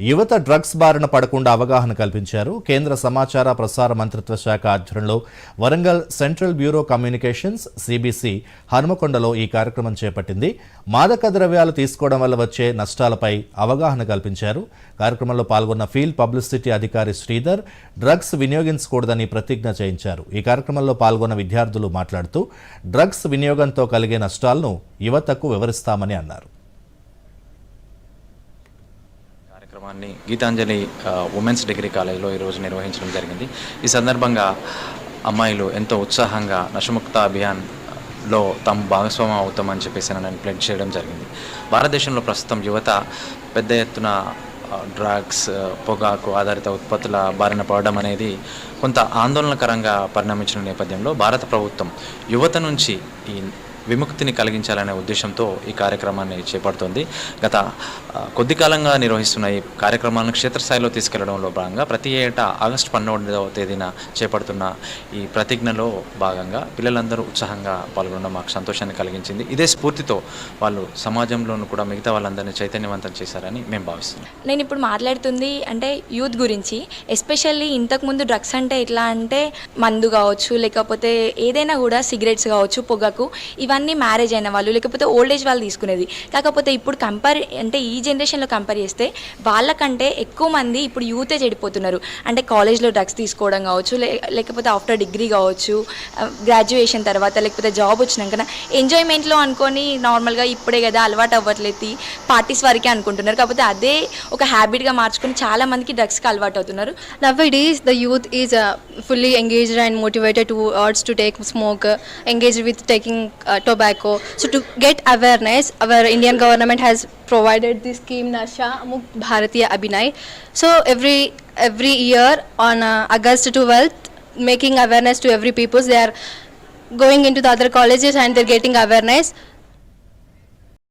యువత డ్రగ్స్ బారిన పడకుండా అవగాహన కల్పించారు. కేంద్ర సమాచార ప్రసార మంత్రిత్వ శాఖ ఆధ్వర్యంలో Warangal central bureau communications CBC హనుమకొండలో ఈ కార్యక్రమం చేపట్టింది. మాదక ద్రవ్యాలు తీసుకోవడం వల్ల వచ్చే నష్టాలపై అవగాహన కల్పించారు. కార్యక్రమంలో పాల్గొన్న ఫీల్డ్ పబ్లిసిటీ అధికారి శ్రీధర్ డ్రగ్స్ వినియోగించకూడదని ప్రతిజ్ఞ చేయించారు. ఈ కార్యక్రమంలో పాల్గొన్న విద్యార్థులు మాట్లాడుతూ డ్రగ్స్ వినియోగంతో కలిగే నష్టాలను యువతకు వివరిస్తామని అన్నారు. కార్యక్రమాన్ని గీతాంజలి ఉమెన్స్ డిగ్రీ కాలేజ్లో ఈరోజు నిర్వహించడం జరిగింది. ఈ సందర్భంగా అమ్మాయిలు ఎంతో ఉత్సాహంగా నశముక్త అభియాన్లో తాము భాగస్వామ్యం అవుతామని చెప్పేసి నేను ప్లెడ్ చేయడం జరిగింది. భారతదేశంలో ప్రస్తుతం యువత పెద్ద ఎత్తున డ్రగ్స్ పొగాకు ఆధారిత ఉత్పత్తుల బారిన పడడం అనేది కొంత ఆందోళనకరంగా పరిణమించిన నేపథ్యంలో భారత ప్రభుత్వం యువత నుంచి ఈ విముక్తిని కలిగించాలనే ఉద్దేశంతో ఈ కార్యక్రమాన్ని చేపడుతోంది. గత కొద్ది కాలంగా నిర్వహిస్తున్న ఈ కార్యక్రమాలను క్షేత్రస్థాయిలో తీసుకెళ్ళడంలో భాగంగా ప్రతి ఏటా ఆగస్టు పన్నెండవ తేదీన చేపడుతున్న ఈ ప్రతిజ్ఞలో భాగంగా పిల్లలందరూ ఉత్సాహంగా పాల్గొనడం మాకు సంతోషాన్ని కలిగించింది. ఇదే స్ఫూర్తితో వాళ్ళు సమాజంలోనూ కూడా మిగతా వాళ్ళందరినీ చైతన్యవంతం చేశారని మేము భావిస్తున్నాం. నేను ఇప్పుడు మాట్లాడుతుంది అంటే యూత్ గురించి. ఎస్పెషల్లీ ఇంతకుముందు డ్రగ్స్ అంటే ఎట్లా అంటే మందు కావచ్చు లేకపోతే ఏదైనా కూడా సిగరెట్స్ కావచ్చు పొగకు ఇవన్నీ మ్యారేజ్ అయిన వాళ్ళు లేకపోతే ఓల్డ్ ఏజ్ వాళ్ళు తీసుకునేది. కాకపోతే ఇప్పుడు కంపేర్ అంటే ఈ జనరేషన్లో కంపేర్ చేస్తే వాళ్ళకంటే ఎక్కువ మంది ఇప్పుడు యూతే చెడిపోతున్నారు. అంటే కాలేజ్లో డ్రగ్స్ తీసుకోవడం కావచ్చు లేకపోతే ఆఫ్టర్ డిగ్రీ కావచ్చు గ్రాడ్యుయేషన్ తర్వాత లేకపోతే జాబ్ వచ్చినాక ఎంజాయ్మెంట్లో అనుకొని నార్మల్గా ఇప్పుడే కదా అలవాటు అవ్వట్లేదు పార్టీస్ వరకే అనుకుంటున్నారు. కాకపోతే అదే ఒక హ్యాబిట్గా మార్చుకుని చాలా మందికి డ్రగ్స్కి అలవాటు అవుతున్నారు. Now it is the youth is fully engaged and motivated to take to take smoke engage with taking tobacco. So to get awareness, our Indian government has provided this scheme Nasha Mukt Bharatiya Abhinay. So every every year on uh, August 12th, making awareness to every people. They are going into the other colleges and they're getting awareness.